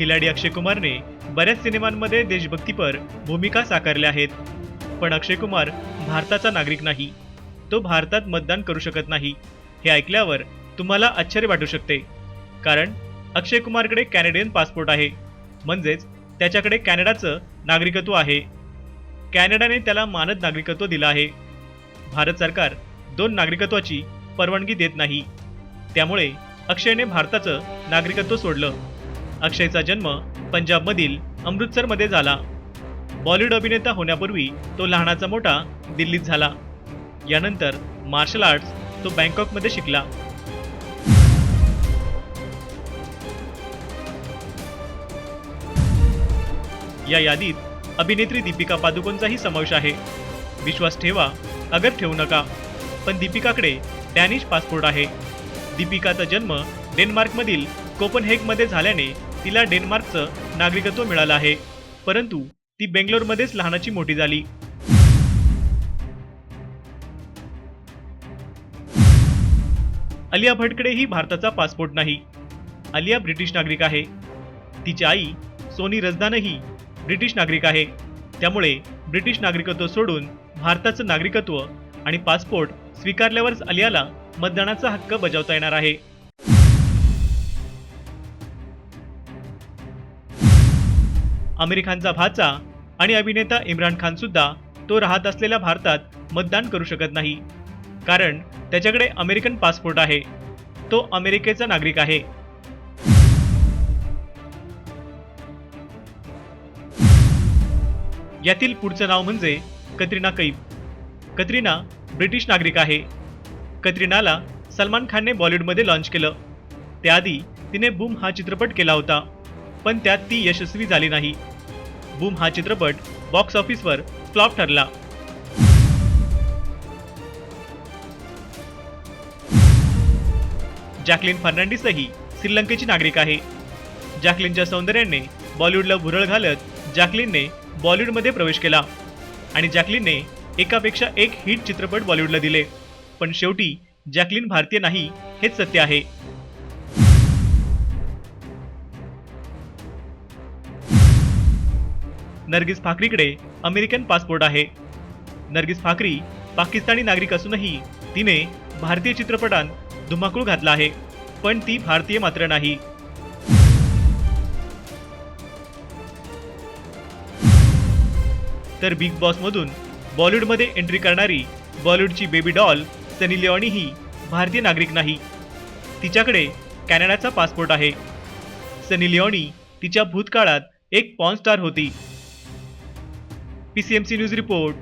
खिलाडी अक्षय कुमारने बऱ्याच सिनेमांमध्ये देशभक्तीपर भूमिका साकारल्या आहेत. पण अक्षय कुमार भारताचा नागरिक नाही. तो भारतात मतदान करू शकत नाही. हे ऐकल्यावर तुम्हाला आश्चर्य वाटू शकते. कारण अक्षय कुमारकडे कॅनेडियन पासपोर्ट आहे. म्हणजेच त्याच्याकडे कॅनडाचं नागरिकत्व आहे. कॅनडाने त्याला मानद नागरिकत्व दिलं आहे. भारत सरकार दोन नागरिकत्वाची परवानगी देत नाही. त्यामुळे अक्षयने भारताचं नागरिकत्व सोडलं. अक्षयचा जन्म पंजाबमधील अमृतसरमध्ये झाला. बॉलिवूड अभिनेता होण्यापूर्वी तो लहानाचा मोठा दिल्लीत झाला. यानंतर मार्शल आर्ट्स तो बँकॉकमध्ये शिकला. या यादीत अभिनेत्री दीपिका पादुकोणचाही समावेश आहे. विश्वास ठेवा अगर ठेवू नका. पण दीपिकाकडे डॅनिश पासपोर्ट आहे. दीपिकाचा जन्म डेन्मार्कमधील कोपनहेगमध्ये झाल्याने तिला डेन्मार्कचं नागरिकत्व मिळालं आहे. परंतु ती बेंगलोरमध्येच लहानाची मोठी झाली. आलिया भटकडेही भारताचा पासपोर्ट नाही. आलिया ब्रिटिश नागरिक आहे. तिची आई सोनी रजदानही ब्रिटिश नागरिक आहे. त्यामुळे ब्रिटिश नागरिकत्व सोडून भारताचं नागरिकत्व आणि पासपोर्ट स्वीकारल्यावरच आलियाला मतदानाचा हक्क बजावता येणार आहे. आमिर खानचा भाचा आणि अभिनेता इम्रान खान सुद्धा तो राहत असलेल्या भारतात मतदान करू शकत नाही. कारण त्याच्याकडे अमेरिकन पासपोर्ट आहे. तो अमेरिकेचा नागरिक आहे. यातील पुढचं नाव म्हणजे कतरिना कैफ. कतरिना ब्रिटिश नागरिक आहे. कतरिनाला सलमान खानने बॉलिवूडमध्ये लॉन्च केलं. त्याआधी तिने बूम हा चित्रपट केला होता. पण त्यात ती यशस्वी झाली नाही. बूम हा चित्रपट बॉक्स ऑफिसवर फ्लॉप ठरला. जॅकलिन फर्नांडिसही श्रीलंकेची नागरिक आहे. जॅकलिनच्या सौंदर्याने बॉलिवूडला भुरळ घालत जॅकलिनने बॉलिवूडमध्ये प्रवेश केला आणि जॅकलिनने एकापेक्षा एक हिट चित्रपट बॉलिवूडला दिले. पण शेवटी जॅकलिन भारतीय नाही हेच सत्य आहे. नर्गिस फाकरीकडे अमेरिकन पासपोर्ट आहे. नर्गिस फाकरी पाकिस्तानी नागरिक असूनही तिने भारतीय चित्रपटांत धुमाकूळ घातला आहे पण ती भारतीय मात्र नाही. तर बिग बॉसमधून बॉलिवूडमध्ये एंट्री करणारी बॉलिवूडची बेबी डॉल सनी लिओनी ही भारतीय नागरिक नाही. तिच्याकडे कॅनडाचा पासपोर्ट आहे. सनी लिओनी तिच्या भूतकाळात एक पॉन स्टार होती. B C M C news report